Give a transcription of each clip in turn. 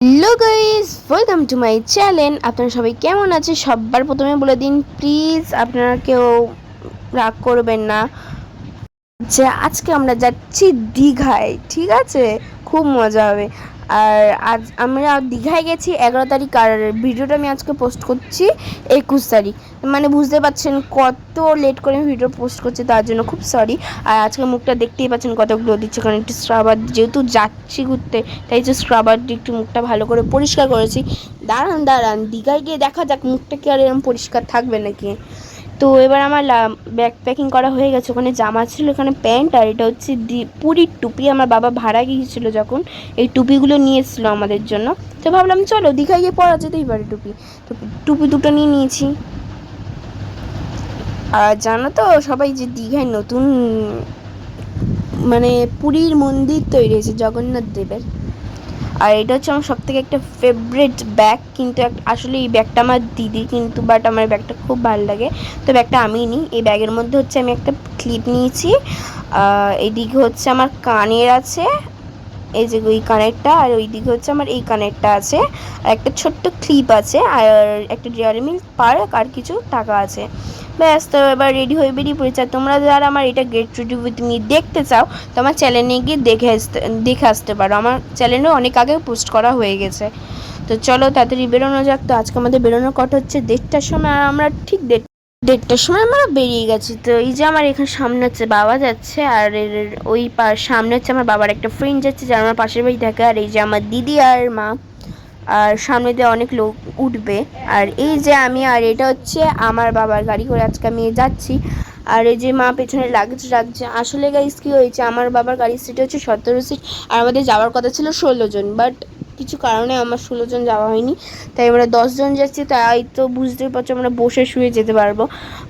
Hello guys welcome to my channel আপনারা সবাই কেমন আছে সবার প্রথমে বলে দিন প্লিজ আপনারা কেউ রাগ করবেন না। যে আজকে আমরা যাচ্ছি দীঘায়, ঠিক আছে? খুব মজা হবে। আর আজ আমরা দীঘায় গেছি, এগারো তারিখ, আর ভিডিওটা আমি আজকে পোস্ট করছি একুশ তারিখ। মানে বুঝতে পারছেন কত লেট করে আমি ভিডিও পোস্ট করছি, তার জন্য খুব সরি আর আজকে মুখটা দেখতেই পাচ্ছেন কত গ্লো দিচ্ছে, কারণ একটু স্ক্রাবার যেহেতু যাচ্ছি ঘুরতে, তাই যে স্ক্রাবার দিয়ে একটু মুখটা ভালো করে পরিষ্কার করেছি। দাঁড়ান দাঁড়ান, দীঘায় গিয়ে দেখা যাক মুখটা কি আর এরকম পরিষ্কার থাকবে নাকি। তো এবার আমার ব্যাগ প্যাকিং করা হয়ে গেছে। ওখানে জামা ছিল, এখানে প্যান্ট, আর এটা হচ্ছে দি- পুরীর টুপি। আমার বাবা ভাড়া গিয়েছিল যখন, এই টুপিগুলো নিয়ে এসেছিল আমাদের জন্য। তো ভাবলাম, চলো, দীঘায় গিয়ে পরা যেতেই পারে টুপি। তো টুপি দুটো নিয়ে নিয়েছি। আর জানো তো, সবাই যে দীঘায় নতুন মানে পুরীর মন্দির তৈরি হয়েছে, জগন্নাথ দেবের। আর এটা হচ্ছে আমার সব থেকে একটা ফেভারিট ব্যাগ কিন্তু আসলে এই ব্যাগটা আমার দিদি কিন্তু বাট আমার ব্যাগটা খুব ভালো লাগে। তো ব্যাগটা আমি নিই। এই ব্যাগের মধ্যে হচ্ছে আমি একটা ক্লিপ নিয়েছি। এইদিকে হচ্ছে আমার কানের আছে। এই যে ওই কানেরটা, আর ওই দিকে হচ্ছে আমার এই কানেরটা আছে। আর একটা ছোট্ট ক্লিপ আছে, আর একটা ডেয়ারি মিল্ক পার্ক আর কিছু টাকা আছে। ব্যাস, তো এবার রেডি হয়ে বেরিয়ে পড়েছে। আর তোমরা যারা আমার এটা গেট রেডি উইথ মি দেখতে চাও, তো আমার চ্যানেলে গিয়ে দেখে আসতে দেখে আসতে পারো। আমার চ্যানেলে অনেক আগে পোস্ট করা হয়ে গেছে। তো চলো তাড়াতাড়ি বেরোনো যাক। তো আজকে আমাদের বেরোনোর কট হচ্ছে দেড়টার সময়, আর আমরা ঠিক দেড় দেড়টার সময় আমরা বেরিয়ে গেছি। তো এই যে আমার এখানে সামনে হচ্ছে বাবা যাচ্ছে, আর ওই সামনে হচ্ছে আমার বাবার একটা ফ্রেন্ড যাচ্ছে, যার আমার পাশের বাড়ি থাকে। আর এই যে আমার দিদি আর মা। আর সামনে দিয়ে অনেক লোক উঠবে। আর এই যে আমি, আর এটা হচ্ছে আমার বাবার গাড়ি করে আজকে আমি যাচ্ছি। আর এই যে মা পেছনে লাগেজ রাখছে আসলে গাইস কী হয়েছে? আমার বাবার গাড়ির সিট হচ্ছে সতেরো সিট আর আমাদের যাওয়ার কথা ছিল ষোলো জন। বাট কিছু কারণে আমার ষোলো জন যাওয়া হয়নি। তাই আমরা দশজন যাচ্ছি, তাই তো বুঝতেই পারছ আমরা বসে শুয়ে যেতে পারব।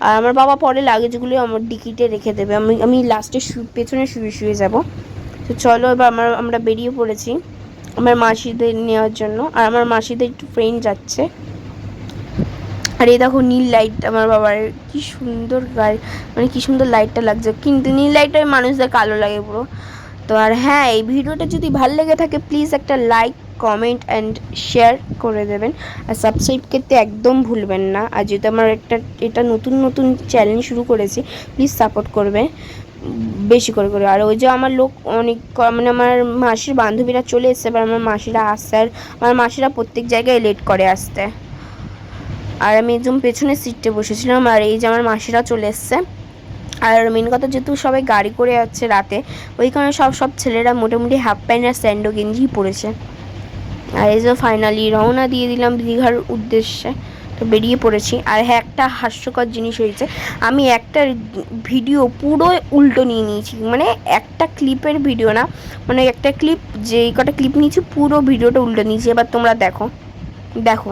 আর আমার বাবা পরে লাগেজগুলো আমার ডিকিটে রেখে দেবে। আমি আমি লাস্টে পেছনে শুয়ে শুয়ে যাব। তো চলো এবার আমার, আমরা বেরিয়ে পড়েছি। আমার মাসিদের নেওয়ার জন্য, আর আমার মাসিদের একটু ফ্রেন্ড যাচ্ছে। আর এই দেখো নীল লাইট আমার বাবার কি সুন্দর গাড়ি মানে কি সুন্দর লাইটটা লাগছে। কিন্তু নীল লাইটটা মানুষদের কালো লাগে পুরো। তো আর হ্যাঁ এই ভিডিওটা যদি ভালো লেগে থাকে প্লিজ একটা লাইক কমেন্ট অ্যান্ড শেয়ার করে দেবেন। আর সাবস্ক্রাইব করতে একদম ভুলবেন না। আর যেহেতু আমার একটা, এটা নতুন নতুন চ্যানেল শুরু করেছি প্লিজ সাপোর্ট করবে। বেশি করে করে। আর ওই যে আমার লোক অনেক মানে আমার মাসির বান্ধবীরা চলে এসছে, এবার আমার মাসিরা আসছে, আর আমার মাসিরা প্রত্যেক জায়গায় লেট করে আসতে। আর আমি একদম পেছনে সিটে বসেছিলাম, আর এই যে আমার মাসিরা চলে এসছে। আর মেন কথা যেহেতু সবাই গাড়ি করে যাচ্ছে রাতে, ওই কারণে সব সব ছেলেরা মোটামুটি হাফ প্যান্ট আর স্যান্ডো গেঞ্জি পরেছে। আর এই যে ফাইনালি রওনা দিয়ে দিলাম দীঘার উদ্দেশ্যে। তো বেরিয়ে পড়েছি আর হ্যাঁ একটা হাস্যকর জিনিস হয়েছে। আমি একটা ভিডিও পুরো উল্টো নিয়ে নিয়েছি। মানে একটা ক্লিপের ভিডিও না মানে একটা ক্লিপ যে কটা ক্লিপ নিয়েছি পুরো ভিডিওটা উল্টো নিয়েছি। এবার তোমরা দেখো। দেখো।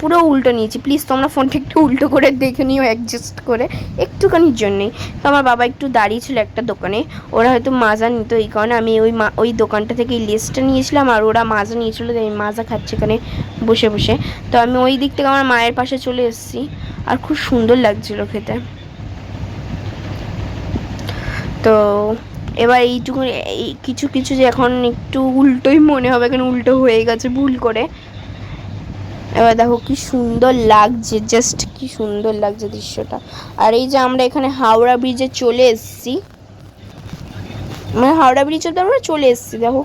পুরো উল্টো নিয়েছি। প্লিজ তোমরা ফোনটা একটু উল্টো করে দেখে নিও অ্যাডজাস্ট করে। একটুখানির জন্যেই তো আমার বাবা একটু দাঁড়িয়ে ছিল একটা দোকানে। ওরা হয়তো মাজা নিত এই কারণে আমি ওই ওই দোকানটা থেকে এই লেসটা নিয়েছিলাম আর ওরা মাজা নিয়েছিল আমি মাজা খাচ্ছি এখানে বসে বসে। তো আমি ওই দিক থেকে আমার মায়ের পাশে চলে এসেছি। আর খুব সুন্দর লাগছিল খেতে। তো এবার এইটুকু এই কিছু কিছু যে এখন একটু উল্টোই মনে হবে, এখন উল্টো হয়ে গেছে ভুল করে। এবার দেখো কি সুন্দর লাগছে জাস্ট কি সুন্দর লাগছে দৃশ্যটা। আর এই যে আমরা এখানে হাওড়া ব্রিজে চলে এসেছি। মানে হাওড়া ব্রিজে তো আমরা চলে এসেছি, দেখো।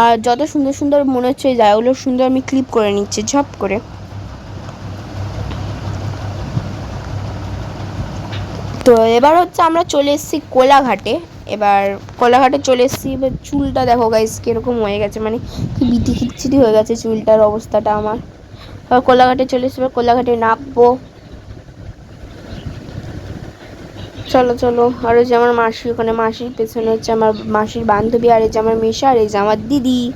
আর যত সুন্দর সুন্দর মনে হচ্ছে ওই জায়গাগুলো সুন্দর আমি ক্লিপ করে নিচ্ছি, ঝপ করে। তো এবার হচ্ছে আমরা চলে এসেছি কোলাঘাটে। এবার কোলাঘাটে চলে এসেছি। এবার চুলটা দেখো গাইস কীরকম হয়ে গেছে। মানে কি বিটি খিচড়ি হয়ে গেছে চুলটার অবস্থাটা আমার। এবার কোলাঘাটে চলে এসেছি, এবার কোলাঘাটে নামবো। চলো চলো। আর ওই যে আমার মাসি, ওখানে মাসির পেছনে হচ্ছে আমার মাসির বান্ধবী, আর এই যে আমার মেশা, আর এই যে আমার দিদি।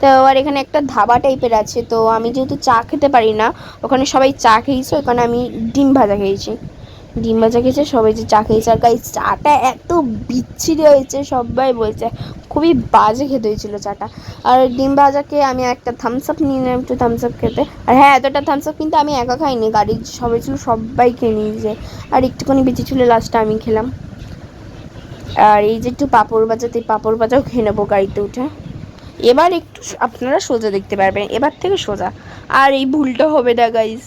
তো আর এখানে একটা ধাবা টাইপের আছে, তো আমি যেহেতু চা খেতে পারি না, ওখানে সবাই চা খেয়েছে, ওখানে আমি ডিম ভাজা খেয়েছি। ডিম ভাজা খেয়েছে, সবাই যে চা খেয়েছে। আর চাটা এত বিচ্ছিরি হয়েছে, সবাই বলছে, খুবই বাজে খেতে হয়েছিল চাটা। আর ডিম ভাজাকে আমি একটা থামস আপ নিয়ে নিলাম, একটু থামস আপ খেতে। আর হ্যাঁ এতটা থামস আপ কিন্তু আমি একা খাইনি, গাড়ির সবাই ছিল, সবাই খেয়ে নিয়েছে। আর একটুখানি বেঁচে ছিল লাস্টে আমি খেলাম। আর এই যে একটু পাঁপড় ভাজা, তো এই পাঁপড় ভাজাও খেয়ে নেব গাড়িতে উঠে। এবার একটু আপনারা সোজা দেখতে পারবেন, এবার থেকে সোজা। আর এই ভুলটা হবে না গাইজ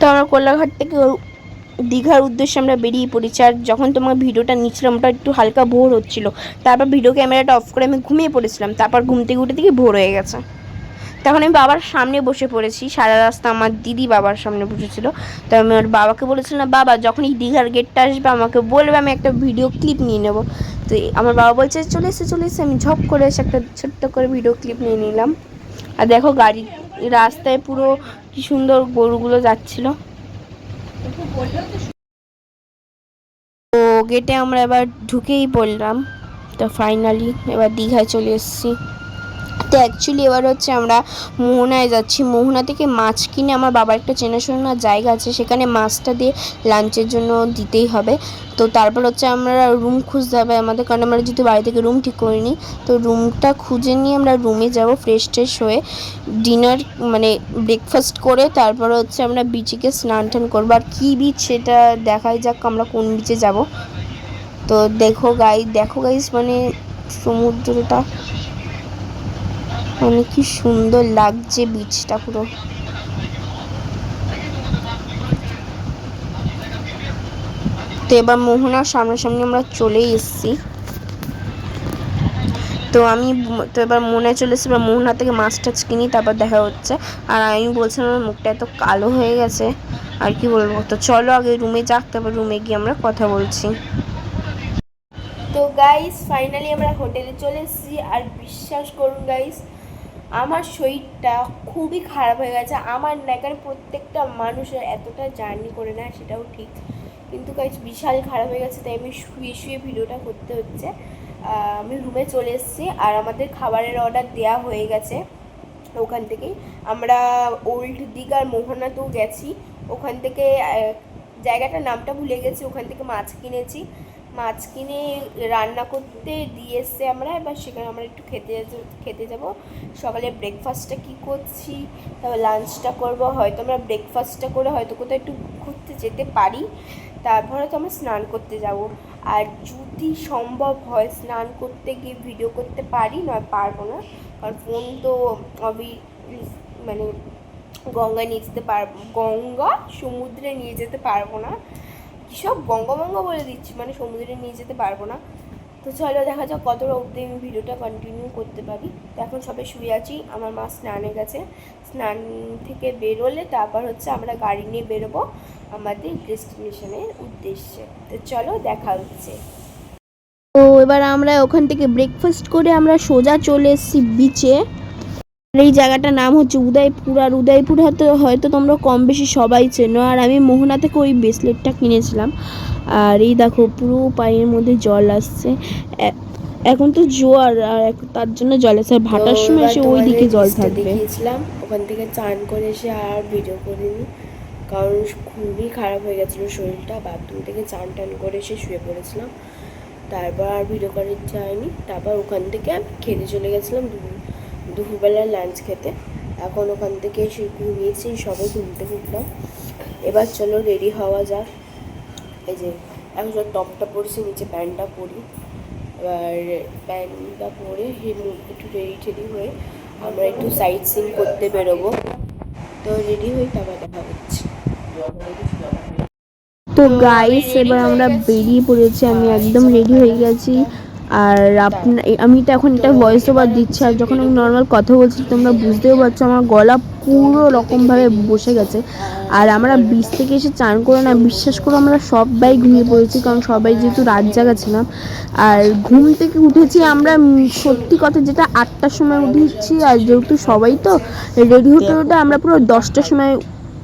তো আমরা কোলাঘাট থেকে দীঘার উদ্দেশ্যে আমরা বেরিয়ে পড়েছি। আর যখন তোমার ভিডিওটা নিচ্ছিলাম, ওটা একটু হালকা ভোর হচ্ছিল। তারপর ভিডিও ক্যামেরাটা অফ করে আমি ঘুমিয়ে পড়েছিলাম। তারপর ঘুম থেকে উঠে থেকে ভোর হয়ে গেছে। তখন আমি বাবার সামনে বসে পড়েছি। সারা রাস্তা আমার দিদি বাবার সামনে বসেছিল। তো আমি ওর বাবাকে বলেছিলাম বাবা যখন এই দীঘার গেটটা আসবে, আমাকে বলবে, আমি একটা ভিডিও ক্লিপ নিয়ে নেব। তো আমার বাবা বলছে, চলে এসে চলে এসে। আমি ঝপ করে এসে একটা ছোট্ট করে ভিডিও ক্লিপ নিয়ে নিলাম। আর দেখো, গাড়ি রাস্তায় পুরো কি সুন্দর গরুগুলো যাচ্ছিল। তো গেটে আমরা এবার ঢুকেই পড়লাম। তো ফাইনালি এবার দীঘায় চলে এসেছি। তো অ্যাকচুয়ালি এবার হচ্ছে আমরা মোহনায় যাচ্ছি। মোহনা থেকে মাছ কিনে আমার বাবার একটা চেনাশোনা জায়গা আছে, সেখানে মাছটা দিয়ে লাঞ্চের জন্য দিতেই হবে। তো তারপর হচ্ছে আমরা রুম খুঁজতে হবে আমাদের, কারণ আমরা যেহেতু বাড়ি থেকে রুম ঠিক করিনি, তো রুমটা খুঁজে নিয়ে আমরা রুমে যাব ফ্রেশ ট্রেশ হয়ে। ডিনার মানে ব্রেকফাস্ট করে তারপর হচ্ছে আমরা বিচে গিয়ে স্নান টান করব। আর কী বিচ সেটা দেখাই যাক, আমরা কোন বিচে যাব। তো দেখো গাই দেখো গাইস মানে সমুদ্রটা। মানে কি সুন্দর লাগছে বীজটা পুরো। তো এবার মোহনার সামনাসামনি আমরা চলেই এসেছি। তো আমি তো এবার মনে চলে এসেছি, এবার মোহনা থেকে মাছ টাছ কিনি, তারপর দেখা হচ্ছে। আর আমি বলছিলাম আমার মুখটা এত কালো হয়ে গেছে, আর কি বলব? তো চলো আগে রুমে যাক, তারপর রুমে গিয়ে আমরা কথা বলছি। তো গাইস ফাইনালি আমরা হোটেলে চলে এসেছি, আর বিশ্বাস করুন গাইস আমার শরীরটা খুবই খারাপ হয়ে গেছে। আমার না প্রত্যেকটা মানুষের এতটা জার্নি করে না সেটাও ঠিক। কিন্তু কাজ বিশাল খারাপ হয়ে গেছে, তাই আমি শুয়ে শুয়ে ভিডিওটা করতে হচ্ছে। আমি রুমে চলে এসেছি আর আমাদের খাবারের অর্ডার দেওয়া হয়ে গেছে ওখান থেকেই। আমরা ওল্ড দীঘার মোহনাতেও গেছি। ওখান থেকে জায়গাটার নামটা ভুলে গেছি, ওখান থেকে মাছ কিনেছি। মাছ কিনে রান্না করতে দিয়ে এসছে আমরা, এবার সেখানে আমরা একটু খেতে খেতে যাব। সকালে ব্রেকফাস্টটা কি করছি, তারপর লাঞ্চটা করব, হয়তো আমরা ব্রেকফাস্টটা করে হয়তো কোথাও একটু ঘুরতে যেতে পারি। তারপরে তো আমরা স্নান করতে যাব। আর যদি সম্ভব হয় স্নান করতে গিয়ে ভিডিও করতে পারি, নয় পারব না। কারণ ফোন তো অবি মানে গঙ্গায় নিয়ে যেতে পারব গঙ্গা সমুদ্রে নিয়ে যেতে পারব না। সব গঙ্গামঙ্গা বলে দিচ্ছি মানে সমুদ্রে নিয়ে যেতে পারব না। তো চলো দেখা যাক কতটা অবধি আমি ভিডিওটা কন্টিনিউ করতে পারি। তো এখন সবাই শুয়ে আছি, আমার মা স্নানে গেছে। স্নান থেকে বেরোলে তারপর হচ্ছে আমরা গাড়ি নিয়ে বেরোবো আমাদের ডেস্টিনেশনের উদ্দেশ্যে। তো চলো দেখা হচ্ছে। তো এবার আমরা ওখান থেকে ব্রেকফাস্ট করে আমরা সোজা চলে এসেছি বিচে এই জায়গাটার নাম হচ্ছে উদয়পুর আর উদয়পুর হয়তো হয়তো তোমরা কম বেশি সবাই চেনো। আর আমি মোহনা থেকে ওই ব্রেসলেটটা কিনেছিলাম। আর এই দেখো পুরো পায়ের মধ্যে জল আসছে। এখন তো জোয়ার আর তার জন্য জল আর ভাটার সময় এসে ওই দিকে জল থাকবে। দেখিয়েছিলাম। ওখান থেকে চান করে এসে আর ভিডিও করিনি। কারণ খুবই খারাপ হয়ে গেছিল শরীরটা। বাথরুম থেকে চান টান করে এসে শুয়ে পড়েছিলাম। তারপর আর ভিডিও করার ইচ্ছা হয়নি। তারপর ওখান থেকে আমি খেতে চলে গেছিলাম দুপুর দুপুরবেলার লাঞ্চ খেতে। এখন ওখান থেকে এসে ঘুমিয়েছি সবাই ঘুমতে উঠলাম। এবার চলো রেডি হওয়া যাক। এই যে, এখন সব টপটা পরেছি, নিচে প্যান্টটা পরি। এবার প্যান্টটা পরে একটু রেডি টেডি হয়ে আমরা একটু সাইট সিন করতে বেরোবো। তো রেডি হই তারপর দেখা হচ্ছে। তো গাইস এবার আমরা বেরিয়ে পড়েছি। আমি একদম রেডি হয়ে গেছি। আর আমি তো এখন এটা ভয়েস ওভার দিচ্ছি, আর যখন আমি নর্মাল কথা বলছি, তোমরা বুঝতেও পারছ, আমার গলা পুরো রকমভাবে বসে গেছে। আর আমরা বিচ থেকে এসে চান করে না, বিশ্বাস করে আমরা সবাই ঘুমিয়ে পড়েছি, কারণ সবাই যেহেতু রাত জাগা ছিলাম আর ঘুম থেকে উঠেছি আমরা সত্যি কথা যেটা আটটার সময় উঠেছি, আর যেহেতু সবাই তো রেডি হতে হতে আমরা পুরো দশটার সময়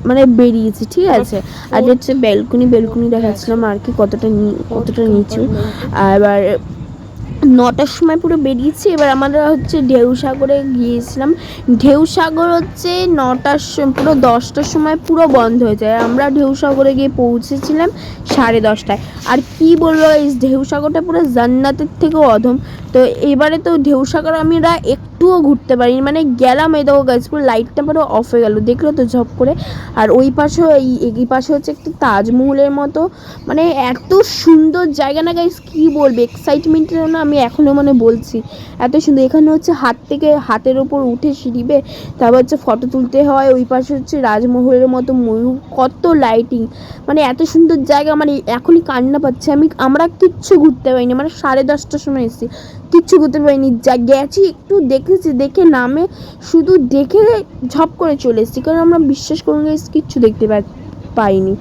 মানে বেরিয়েছি, ঠিক আছে? আর হচ্ছে বেলকুনি বেলকুনি দেখাচ্ছিলাম আর কি, কতটা কতটা নিচু। আর এবার নটার সময় পুরো বেরিয়েছি। এবার আমরা হচ্ছে ঢেউ সাগরে গিয়েছিলাম। ঢেউ সাগর হচ্ছে নটার পুরো দশটার সময় পুরো বন্ধ হয়ে যায়। আমরা ঢেউ সাগরে গিয়ে পৌঁছেছিলাম সাড়ে দশটায়। আর কি বলব, এই ঢেউ সাগরটা পুরো জান্নাতের থেকেও অধম। তো এবারে তো ঢেউ সাগর আমরা একটুও ঘুরতে পারিনি। মানে গেলাম এই দেখো গাছ পুরো লাইটটা পুরো অফ হয়ে গেল। দেখল তো ঝপ করে। আর ওই পাশে এই এই পাশে হচ্ছে একটি তাজমহলের মতো। মানে এত সুন্দর জায়গা না গাইস কী বলবে? এক্সাইটমেন্টের না আমি এখনও মানে বলছি। এত সুন্দর। এখানে হচ্ছে হাত থেকে হাতের ওপর উঠে সিঁড়িবে তারপর হচ্ছে ফটো তুলতে হয়। ওই পাশে হচ্ছে রাজমহলের মতো ময়ূর। কত লাইটিং মানে এত সুন্দর জায়গা। মানে এখনই কান্না পাচ্ছে। আমি, আমরা কিচ্ছু ঘুরতে পারিনি। মানে সাড়ে দশটার সময় এসেছি। কিচ্ছু করতে পারিনি। যা গেছি একটু দেখেছি, দেখে নামে শুধু দেখে ঝপ করে চলে এসেছি, কারণ আমরা বিশ্বাস করুন কিচ্ছু দেখতে পাইনি।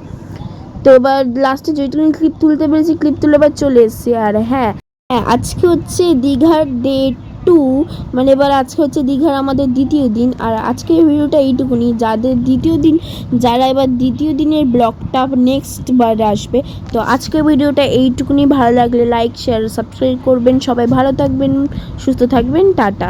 তো এবার লাস্টে যেটুকুনি ক্লিপ তুলতে পেরেছি ক্লিপ তুলে এবার চলে এসেছি, আর হ্যাঁ হ্যাঁ আজকে হচ্ছে দীঘার ডে টু মানে এবার আজকে হচ্ছে দীঘার আমাদের দ্বিতীয় দিন, আর আজকের ভিডিওটা এইটুকুনি। যাদের দ্বিতীয় দিন, যারা এবার দ্বিতীয় দিনের ব্লগটা নেক্সট বার আসবে, তো আজকের ভিডিওটা এইটুকুনি। ভালো লাগলে লাইক শেয়ার সাবস্ক্রাইব করবেন। সবাই ভালো থাকবেন, সুস্থ থাকবেন, টাটা।